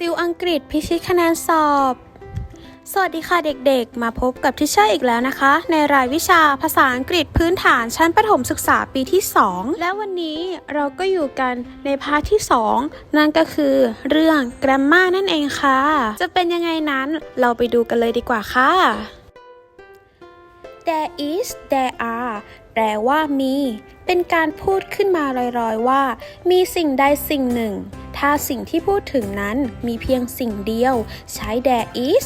ติวอังกฤษพิชิตคะแนนสอบ สวัสดีค่ะเด็กๆ มาพบกับทิเชอร์อีกแล้วนะคะ ในรายวิชาภาษาอังกฤษพื้นฐานชั้นประถมศึกษาปีที่ 2 และวันนี้เราก็อยู่กันในพาร์ทที่ 2 นั่นก็คือเรื่อง grammar นั่นเองค่ะ จะเป็นยังไงนั้นเราไปดูกันเลยดีกว่าค่ะ there is there are แปลว่ามี เป็นการพูดขึ้นมาลอยๆว่า มีสิ่งใดสิ่งหนึ่ง ถ้าสิ่งที่พูดถึงนั้นมีเพียงสิ่งเดียว ใช้ there is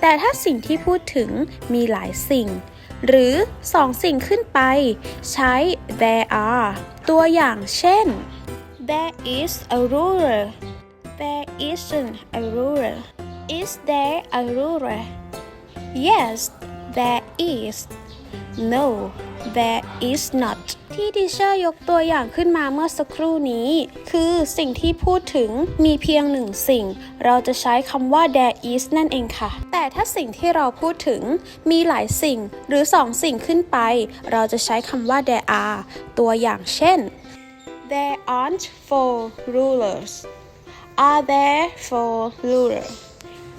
แต่ถ้าสิ่งที่พูดถึงมีหลายสิ่ง หรือสองสิ่งขึ้นไป ใช้ there are ตัวอย่างเช่น there is a ruler there isn't a ruler is there a ruler yes there is no there is not ที่ดิเชอร์ยกตัวอย่างขึ้นมาเมื่อสักครู่นี้ คือสิ่งที่พูดถึงมีเพียงหนึ่งสิ่ง เราจะใช้คำว่า there is นั่นเองค่ะ แต่ถ้าสิ่งที่เราพูดถึงมีหลายสิ่งหรือสองสิ่งขึ้นไป เราจะใช้คำว่า there are ตัวอย่างเช่น there aren't four rulers are there four rulers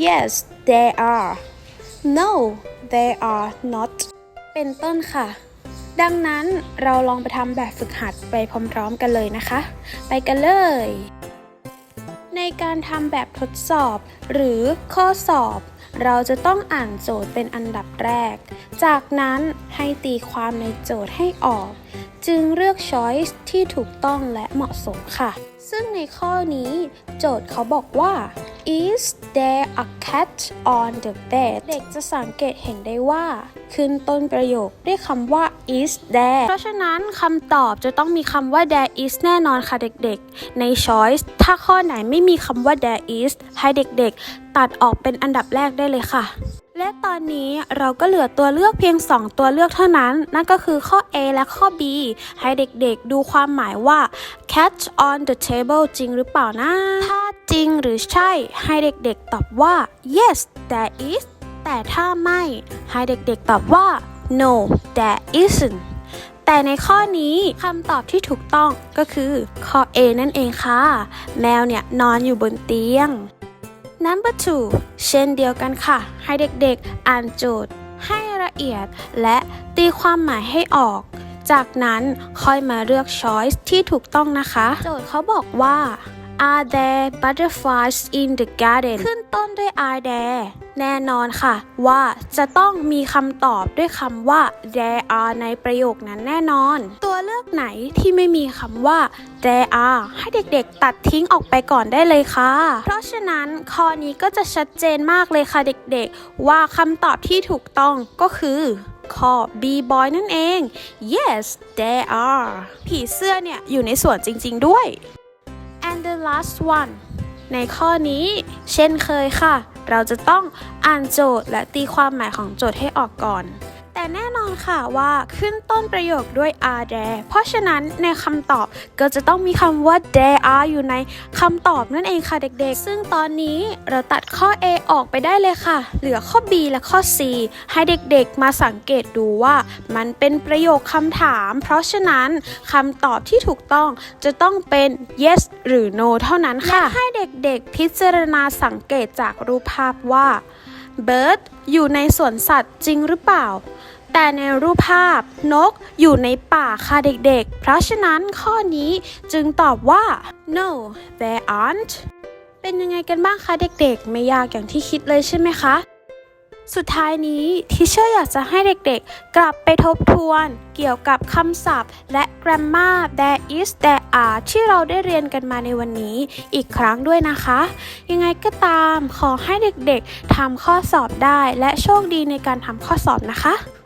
yes there are no they are not เป็นต้นค่ะ ดังนั้นเราลองไปทำแบบฝึกหัดไปพร้อมๆกันเลยนะคะ ไปกันเลย ในการทำแบบทดสอบ หรือข้อสอบ เราจะต้องอ่านโจทย์เป็นอันดับแรก จากนั้นให้ตีความในโจทย์ให้ออก จึงเลือก choice ที่ถูกต้องและเหมาะสมค่ะ ซึ่งในข้อนี้โจทย์เขาบอกว่า is there a cat on the bed เด็กจะสังเกตเห็นได้ว่า ขึ้นต้นประโยคด้วยคำว่า is there เพราะฉะนั้นคำตอบจะต้องมีคำว่า there is แน่นอนค่ะเด็กๆ ใน choice ถ้าข้อไหนไม่มีคำว่า there is ให้เด็กๆ ตัดออกเป็นอันดับแรกได้เลยค่ะ และตอนนี้เราก็เหลือตัวเลือกเพียง 2 ตัวเลือกเท่านั้น นั่นก็คือข้อ A และข้อ B ให้เด็กๆดูความหมายว่า catch on the table จริงหรือเปล่านะ ถ้าจริงหรือใช่ ให้เด็กๆตอบว่า yes there is แต่ถ้าไม่ ให้เด็กๆตอบว่า no there isn't แต่ในข้อนี้คำตอบที่ถูกต้องก็คือข้อ A นั่นเองค่ะ แมวเนี่ยนอนอยู่บนเตียง Number 2 เช่นเดียวกันค่ะ ให้เด็กๆ อ่านโจทย์ ให้ละเอียด และตีความหมายให้ออก จากนั้นค่อยมาเลือก choice ที่ถูกต้องนะคะ โจทย์เขาบอกว่า Are there butterflies in the garden ขึ้นต้นด้วย are there แน่นอนค่ะ ว่าจะต้องมีคำตอบด้วยคำว่า there are ในประโยคนั้นแน่นอน ตัวเลือกไหนที่ไม่มีคำว่า there are ให้เด็กๆ ตัดทิ้งออกไปก่อนได้เลยค่ะ เพราะฉะนั้นข้อนี้ก็จะชัดเจนมากเลยค่ะเด็กๆ ว่าคำตอบที่ถูกต้องก็คือข้อ B boy นั่นเอง yes there are ผีเสื้อเนี่ยอยู่ในสวนจริง ๆ ด้วย last one ในข้อนี้ เช่นเคยค่ะ เราจะต้องอ่านโจทย์และตีความหมายของโจทย์ให้ออกก่อน แต่แน่นอนค่ะว่าขึ้นต้นประโยคด้วย are there เพราะฉะนั้นในคำตอบก็จะต้องมีคำว่า there are อยู่ในคำตอบนั่นเองค่ะเด็กๆ ซึ่งตอนนี้เราตัดข้อ A ออกไปได้เลยค่ะ เหลือข้อ B และข้อ C ให้เด็กๆมาสังเกตดูว่ามันเป็นประโยคคำถาม เพราะฉะนั้นคำตอบที่ถูกต้องจะต้องเป็น yes หรือ no เท่านั้นค่ะ ให้เด็กๆ พิจารณาสังเกตจากรูปภาพว่า bird อยู่ในสวนสัตว์จริงหรือเปล่า แต่ในรูปภาพนกอยู่ในป่าค่ะเด็กๆ เพราะฉะนั้นข้อนี้จึงตอบว่า no there aren't เป็นยังไงกันบ้างคะเด็กๆ ไม่ยากอย่างที่คิดเลยใช่ไหมคะ สุดท้ายนี้ทิเชอร์อยากจะให้เด็กๆ กลับไปทบทวนเกี่ยวกับคำศัพท์ และ grammar there is there are ที่เราได้เรียนกันมาในวันนี้อีกครั้งด้วยนะคะ ยังไงก็ตามขอให้เด็กๆทำข้อสอบได้และโชคดีในการทำข้อสอบนะคะ